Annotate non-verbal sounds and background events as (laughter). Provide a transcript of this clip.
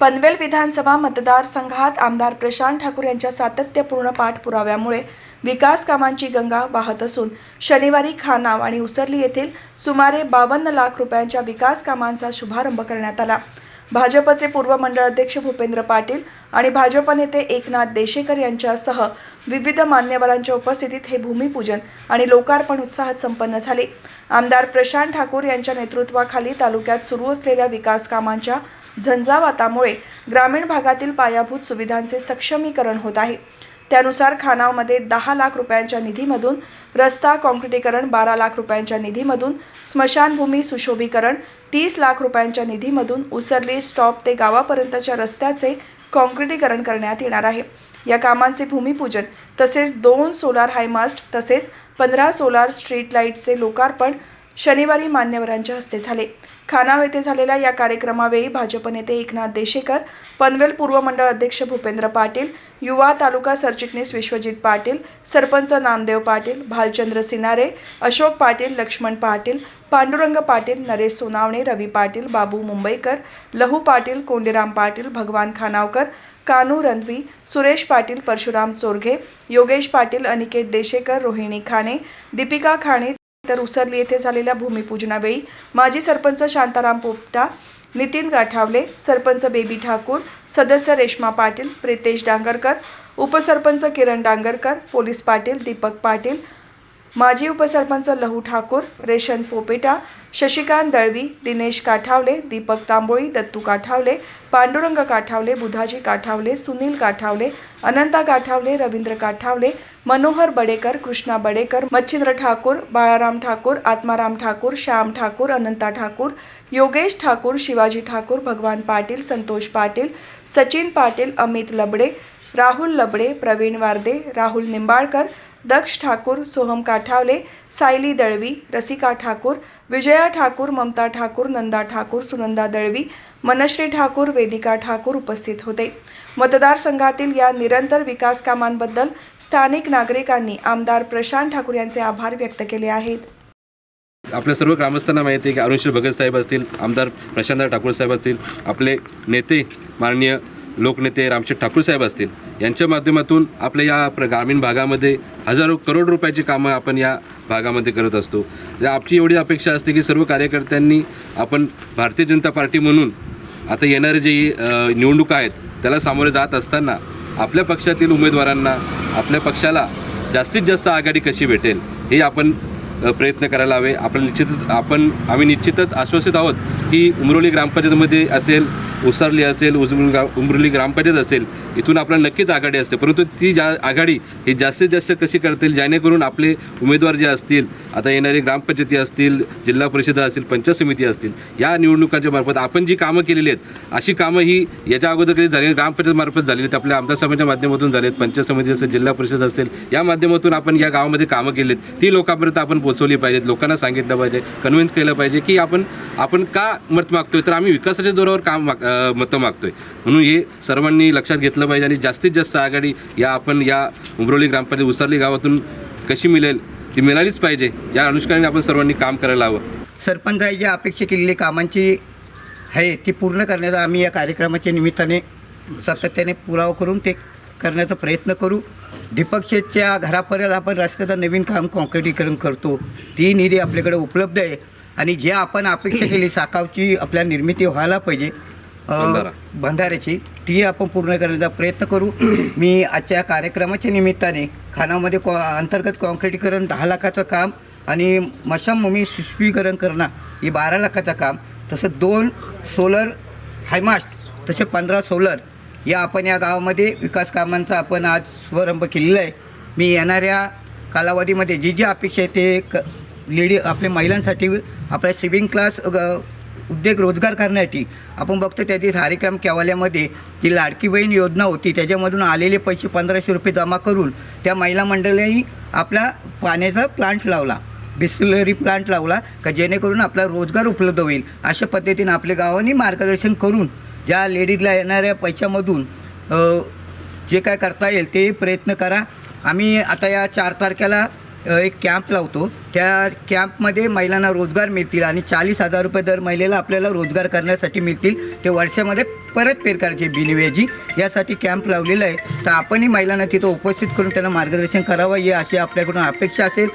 पनवेल विधानसभा मतदारसंघात आमदार प्रशांत ठाकूर यांच्या सातत्यपूर्ण पाठपुराव्यामुळे विकास कामांची गंगा वाहत असून शनिवारी खानाव आणि उसरली येथील सुमारे बावन्न लाख रुपयांच्या विकास कामांचा शुभारंभ करण्यात आला. भाजपचे पूर्व मंडळ अध्यक्ष भूपेंद्र पाटील आणि भाजप नेते एकनाथ देशेकर यांच्यासह विविध मान्यवरांच्या उपस्थितीत हे भूमिपूजन आणि लोकार्पण उत्साहात संपन्न झाले. आमदार प्रशांत ठाकूर यांच्या नेतृत्वाखाली तालुक्यात सुरू असलेल्या विकास कामांच्या झंझावातामुळे ग्रामीण भागातील पायाभूत सुविधांचे सक्षमीकरण होत आहे. त्यानुसार खानावमध्ये दहा लाख रुपयांच्या निधीमधून रस्ता काँक्रिटीकरण बारा लाख रुपयांच्या निधीमधून स्मशानभूमी सुशोभीकरण तीस लाख रुपयांच्या निधीमधून उसरली स्टॉप ते गावापर्यंतच्या रस्त्याचे काँक्रिटीकरण करण्यात येणार आहे. या कामांचे भूमिपूजन तसेच दोन सोलार हायमास्ट तसेच पंधरा सोलार स्ट्रीट लाईटचे लोकार्पण शनिवारी मान्यवरांच्या हस्ते झाले. खानाव येथे झालेल्या या कार्यक्रमावेळी भाजप नेते एकनाथ देशेकर पनवेल पूर्व मंडळ अध्यक्ष भूपेंद्र पाटील युवा तालुका सरचिटणीस विश्वजित पाटील सरपंच नामदेव पाटील भालचंद्र सिनारे अशोक पाटील लक्ष्मण पाटील पांडुरंग पाटील नरेश सोनावणे रवी पाटील बाबू मुंबईकर लहू पाटील कोंडीराम पाटील भगवान खानावकर कानू रणवी सुरेश पाटील परशुराम चोरघे योगेश पाटील अनिकेत देशेकर रोहिणी खाणे दीपिका खाणे तर उसरली येथे झालेल्या भूमिपूजनावेळी माजी सरपंच शांताराम पोपटा नितीन गाठावले सरपंच बेबी ठाकूर सदस्य रेश्मा पाटील प्रितेश डांगरकर उपसरपंच किरण डांगरकर पोलीस पाटील दीपक पाटील माजी उपसरपंच लहू ठाकूर रेशन पोपेटा शशिकांत दळवी दिनेश काठावले दीपक तांबोळी दत्तू काठावले पांडुरंग काठावले बुधाजी काठावले सुनील काठावले अनंता काठावले रवींद्र काठावले मनोहर बडेकर कृष्णा बडेकर मच्छिंद्र ठाकूर बाळाराम ठाकूर आत्माराम ठाकूर श्याम ठाकूर अनंता ठाकूर योगेश ठाकूर शिवाजी ठाकूर भगवान पाटील संतोष पाटील सचिन पाटील अमित लबडे राहुल लबडे प्रवीण वारदे राहुल निंबाळकर दक्ष ठाकूर सोहम काठावले सायली दळवी रसिका ठाकूर विजया ठाकूर ममता ठाकूर नंदा ठाकूर सुनंदा दळवी मनश्री ठाकूर वेदिका ठाकूर उपस्थित होते. मतदारसंघातील या निरंतर विकास कामांबद्दल स्थानिक नागरिकांनी आमदार प्रशांत ठाकूर यांचे आभार व्यक्त केले आहेत. आपल्या सर्व ग्रामस्थांना माहिती आहे की अरुणश्री भगत साहेब असतील आमदार प्रशांत ठाकूर साहेब असतील आपले नेते माननीय लोकनेते रामशेठ ठाकूर साहेब असतील यांच्या माध्यमातून आपल्या या प्र ग्रामीण भागामध्ये हजारो करोड रुपयाची कामं आपण या भागामध्ये करत असतो. म्हणजे या एवढी अपेक्षा असते की सर्व कार्यकर्त्यांनी आपण भारतीय जनता पार्टी म्हणून आता येणारे जे निवडणुका आहेत त्याला सामोरे जात असताना आपल्या पक्षातील उमेदवारांना आपल्या पक्षाला जास्तीत जास्त आघाडी कशी भेटेल हे आपण प्रयत्न करायला हवे. आपण निश्चितच आपण आम्ही निश्चितच आश्वासित आहोत की उमरोली ग्रामपंचायतमध्ये असेल उसरली असेल उजमूल उमरली ग्रामपंचायत असेल इथून आपल्याला नक्कीच आघाडी असते. परंतु ती जा आघाडी ही जास्तीत जास्त कशी करतील जेणेकरून आपले उमेदवार जे असतील आता येणारे ग्रामपंचायती असतील जिल्हा परिषद असतील पंचायत समिती असतील या निवडणुकांच्या मार्फत आपण जी कामं केलेली आहेत अशी कामं ही याच्या अगोदर कधी झाली ग्रामपंचायतमार्फत झालेली आहेत आपल्या आमदार सभेच्या माध्यमातून झालेत पंचायत समिती असेल जिल्हा परिषद असेल या माध्यमातून आपण या गावामध्ये कामं केलीत ती लोकांपर्यंत आपण पोहोचवली पाहिजेत लोकांना सांगितलं पाहिजे कन्व्हिन्स केलं पाहिजे की आपण आपण का मत मागतोय? तर आम्ही विकासाच्या जोरावर काम माग मतं मागतोय. म्हणून हे सर्वांनी लक्षात घेतलं पाहिजे आणि जास्तीत जास्त आघाडी या आपण या उमरोली ग्रामपंचायत उसरली गावातून कशी मिळेल ती मिळालीच पाहिजे. या अनुष्काने आपण सर्वांनी काम करायला हवं. सरपंचाने जे अपेक्षा केलेली कामांची आहे ती पूर्ण करण्याचा आम्ही या कार्यक्रमाच्या निमित्ताने सातत्याने पुरावा करून ते करण्याचा प्रयत्न करू. दीपक शेठच्या घरापर्यंत आपण रस्त्याचं नवीन काम कॉन्क्रिटीकरण करतो. ती निधी आपल्याकडे उपलब्ध आहे आणि जे आपण अपेक्षा केली साकावची आपल्या निर्मिती व्हायला पाहिजे बंधाऱ्याची. ती आपण पूर्ण करण्याचा प्रयत्न करू. (clears throat) मी आजच्या कार्यक्रमाच्या निमित्ताने खानामध्ये कॉ अंतर्गत काँक्रिटीकरण दहा लाखाचं काम आणि मशाभूमी सुशवीकरण करणं ही बारा लाखाचं काम तसं दोन सोलर हायमास तसे पंधरा सोलर या आपण या गावामध्ये विकास कामांचा आपण आज शुभारंभ केलेला आहे. मी येणाऱ्या कालावधीमध्ये जी जी अपेक्षा आहे ते क लेडी आपल्या महिलांसाठी आपल्या सिविंग क्लास उद्योग रोजगार करण्यासाठी. आपण बघतो त्या दिवस कार्यक्रम केवाल्यामध्ये जी लाडकी बहीण योजना होती त्याच्यामधून आलेले पैसे पंधराशे रुपये जमा करून त्या महिला मंडळांनी आपला पाण्याचा प्लांट लावला बिस्लरी प्लांट लावला का जेणेकरून आपला रोजगार उपलब्ध होईल. अशा पद्धतीने आपल्या गावांनी मार्गदर्शन करून ज्या लेडीजला येणाऱ्या पैशामधून जे काय करता येईल ते प्रयत्न करा. आम्ही आता या चार तारखेला एक कॅम्प लावतो. त्या कॅम्पमध्ये महिलांना रोजगार मिळतील आणि चाळीस हजार रुपये दर महिलेला आपल्याला रोजगार करण्यासाठी मिळतील. ते वर्षामध्ये परतफेड करायची बिनव्याजी यासाठी कॅम्प लावलेला आहे. तर आपणही महिलांना तिथं उपस्थित करून त्यांना मार्गदर्शन करावं ही अशी आपल्याकडून अपेक्षा असेल.